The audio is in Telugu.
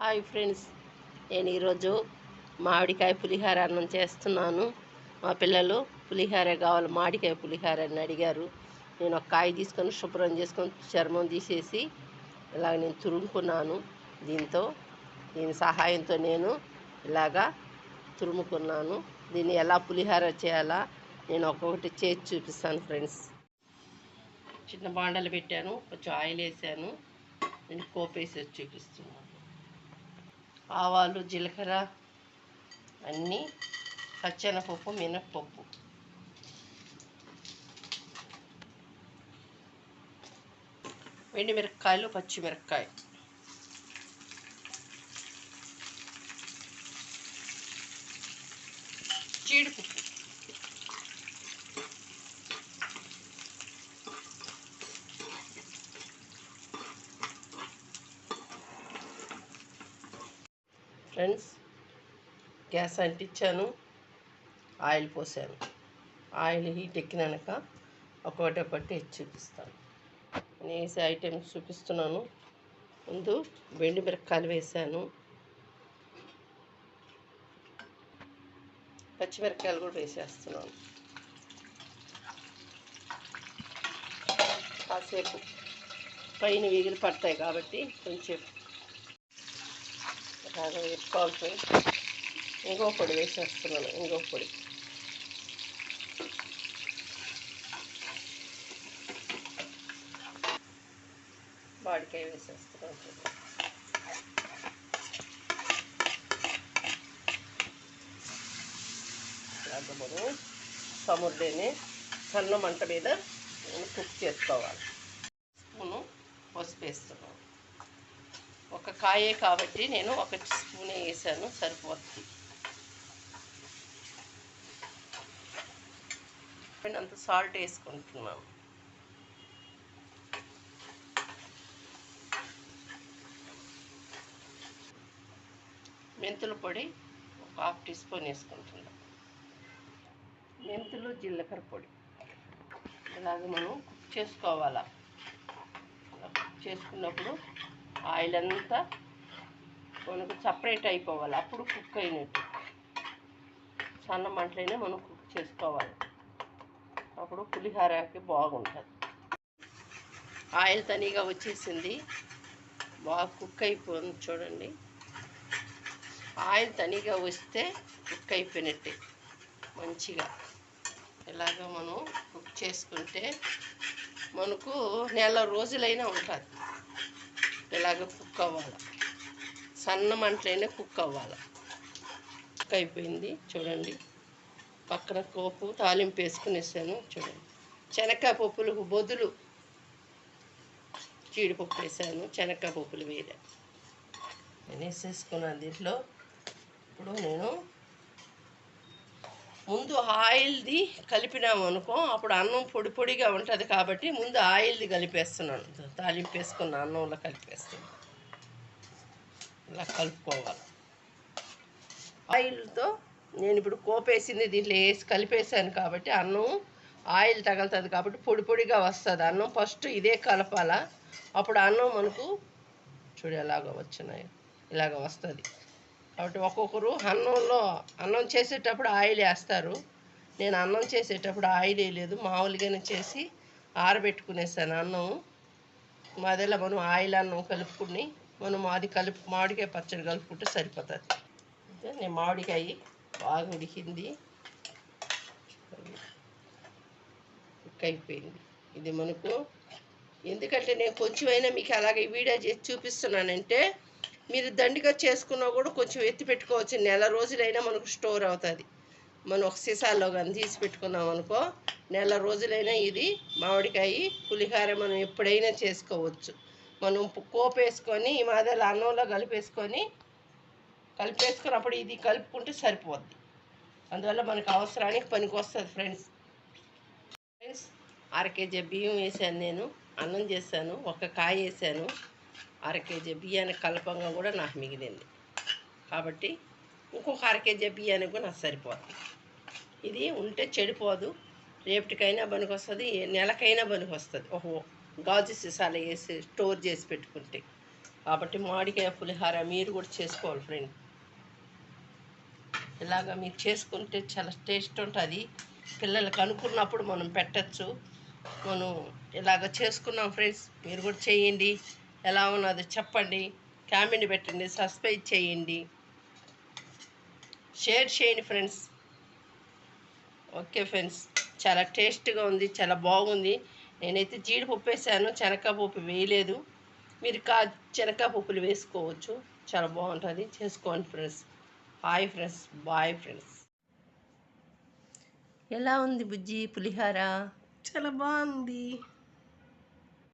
హాయ్ ఫ్రెండ్స్ నేను ఈరోజు మామిడికాయ పులిహార అన్నం చేస్తున్నాను. మా పిల్లలు పులిహార కావాలి మామిడికాయ పులిహార అని అడిగారు. నేను ఒక కాయ తీసుకొని శుభ్రం చేసుకొని చర్మం తీసేసి ఇలాగ నేను తురుముకున్నాను. దీంతో దీని సహాయంతో నేను ఇలాగా తురుముకున్నాను. దీన్ని ఎలా పులిహార చేయాలా నేను ఒక్కొక్కటి చేసి చూపిస్తాను ఫ్రెండ్స్. చిన్న బాండలు పెట్టాను కొంచెం ఆయిల్ వేసాను. నేను కోపేసి చూపిస్తున్నాను. ఆవాలు జీలకర్ర అన్నీ పచ్చెనపప్పు మినప్పప్పు. మిరపకాయలు పచ్చిమిరపకాయ. జీడిపప్పు. ఫ్రెండ్స్ గ్యాస్ అంటించాను ఆయిల్ పోసాను. ఆయిల్ హీట్ ఎక్కినాక ఒకటి ఒకటి చూపిస్తాను. నేను వేసే ఐటమ్స్ చూపిస్తున్నాను. ముందు వెండి మిరపకాయలు వేసాను. పచ్చిమిరపకాయలు కూడా వేసేస్తున్నాను. కాసేపు పైన వీగిలి పడతాయి కాబట్టి కొంచెం బాగా వేసుకోవాలి ఇంకో పొడి వేసేస్తున్నాను. ఇంకో పొడి. బాడికాయ వేసేస్తున్నాను. చూడండి. మనం సముద్రని సన్న మంట మీద కుక్ చేసుకోవాలి. స్పూను పసుపు వేస్తున్నాం. ఒక కాయే కాబట్టి నేను ఒక స్పూన్ వేసాను సరిపోతుంది. అంత సాల్ట్ వేసుకుంటున్నాను మెంతుల పొడి ఒక హాఫ్ టీ స్పూన్ వేసుకుంటున్నాం. మెంతులు జీలకర్ర పొడి. ఇలాగ మనం కుక్ చేసుకోవాలా? కుక్ చేసుకున్నప్పుడు ఆయిల్ అంతా మనకు సపరేట్ అయిపోవాలి. అప్పుడు కుక్ అయినట్టు. సన్న మంటలైనా మనం కుక్ చేసుకోవాలి. అప్పుడు పులిహోరకి బాగుంటుంది. ఆయిల్ తనీగా వచ్చేసింది. బాగా కుక్ అయిపోయింది చూడండి. ఆయిల్ తనీగా వస్తే కుక్ అయిపోయినట్టే మంచిగా. ఇలాగ మనం కుక్ చేసుకుంటే మనకు నెల రోజులైనా ఉంటుంది. ఇలాగ కుక్ అవ్వాలి? సన్న మంటలైనా కుక్ అవ్వాలి. కుక్ అయిపోయింది చూడండి. పక్కన కోపు తాలింపు వేసుకునేసాను చూడండి. శనక్కాయ పప్పులకు బొదులు. జీడిపప్పు వేసాను శనక్కాయ పప్పులు వేరే నేను వేసేసుకున్నాను దీంట్లో. ఇప్పుడు నేను ముందు ఆయిల్ది కలిపినాము అనుకో అప్పుడు అన్నం పొడి పొడిగా ఉంటుంది కాబట్టి ముందు ఆయిల్ది కలిపేస్తున్నాను. తాలింపు వేసుకున్న అన్నంలో కలిపేస్తున్నాను. ఇలా కలుపుకోవాలి. ఆయిల్తో నేను ఇప్పుడు కోపేసింది దీంట్లో వేసి కలిపేసాను కాబట్టి అన్నం ఆయిల్ తగులుతుంది కాబట్టి పొడి పొడిగా వస్తుంది. అన్నం ఫస్ట్ ఇదే కలపాలా? అప్పుడు అన్నం మనకు చూడు ఎలాగ వచ్చినాయి ఇలాగ వస్తుంది. కాబట్టి ఒక్కొక్కరు అన్నంలో అన్నం చేసేటప్పుడు ఆయిల్ వేస్తారు. నేను అన్నం చేసేటప్పుడు ఆయిల్ వేయలేదు. మామూలుగానే చేసి ఆరబెట్టుకునేసాను అన్నం. మాదిలా మనం ఆయిల్ అన్నం కలుపుకుని మనం అది కలుపు మామిడికాయ పచ్చడి కలుపుకుంటే సరిపోతుంది. నేను మామిడికాయ బాగా ఉడికింది. అయిపోయింది. ఇది మనకు ఎందుకంటే నేను కొంచెమైనా మీకు అలాగే వీడియో చేసి చూపిస్తున్నానంటే మీరు దండిగా చేసుకున్నా కూడా కొంచెం ఎత్తి పెట్టుకోవచ్చు. నెల రోజులైనా మనకు స్టోర్ అవుతుంది. మనం ఒక సీసాలో కానీ తీసి పెట్టుకున్నాం అనుకో నెల రోజులైనా ఇది మామిడికాయ పులిహార మనం ఎప్పుడైనా చేసుకోవచ్చు. మనం కోపు వేసుకొని ఈ మాదిరి అన్నంలో కలిపేసుకొని కలిపేసుకున్నప్పుడు ఇది కలుపుకుంటే సరిపోద్ది. అందువల్ల మనకు అవసరానికి పనికి వస్తుంది ఫ్రెండ్స్. ఫ్రెండ్స్ అర కేజీ బియ్యం వేసాను నేను అన్నం చేశాను ఒక కాయ వేసాను. అర కేజీ బియ్యానికి కలపంగా కూడా నాకు మిగిలింది. కాబట్టి ఇంకొక అర కేజీ బియ్యానికి కూడా నాకు సరిపోతుంది ఇది ఉంటే చెడిపోదు. రేపటికైనా పనికి వస్తుంది నెలకైనా పనికి వస్తుంది ఓహో గాజు సీసాలు వేసి స్టోర్ చేసి పెట్టుకుంటే. కాబట్టి మామిడికాయ పులిహార మీరు కూడా చేసుకోవాలి ఫ్రెండ్. ఇలాగ మీరు చేసుకుంటే చాలా టేస్ట్ ఉంటుంది. పిల్లలకు అనుకున్నప్పుడు మనం పెట్టచ్చు. మనం ఇలాగ చేసుకున్నాం ఫ్రెండ్స్ మీరు కూడా చేయండి. ఎలా ఉన్నదో చెప్పండి. కామెంట్ పెట్టండి సబ్స్క్రైబ్ చేయండి. షేర్ చేయండి ఫ్రెండ్స్. ఓకే ఫ్రెండ్స్ చాలా టేస్ట్గా ఉంది చాలా బాగుంది. నేనైతే జీడిపప్పు వేసాను శనగపప్పు వేయలేదు. మీరు కా శనగపప్పులు వేసుకోవచ్చు. చాలా బాగుంటుంది. చేసుకోండి friends. Hi friends bye friends. ఎలా ఉంది బుజ్జి పులిహార? చాలా బాగుంది.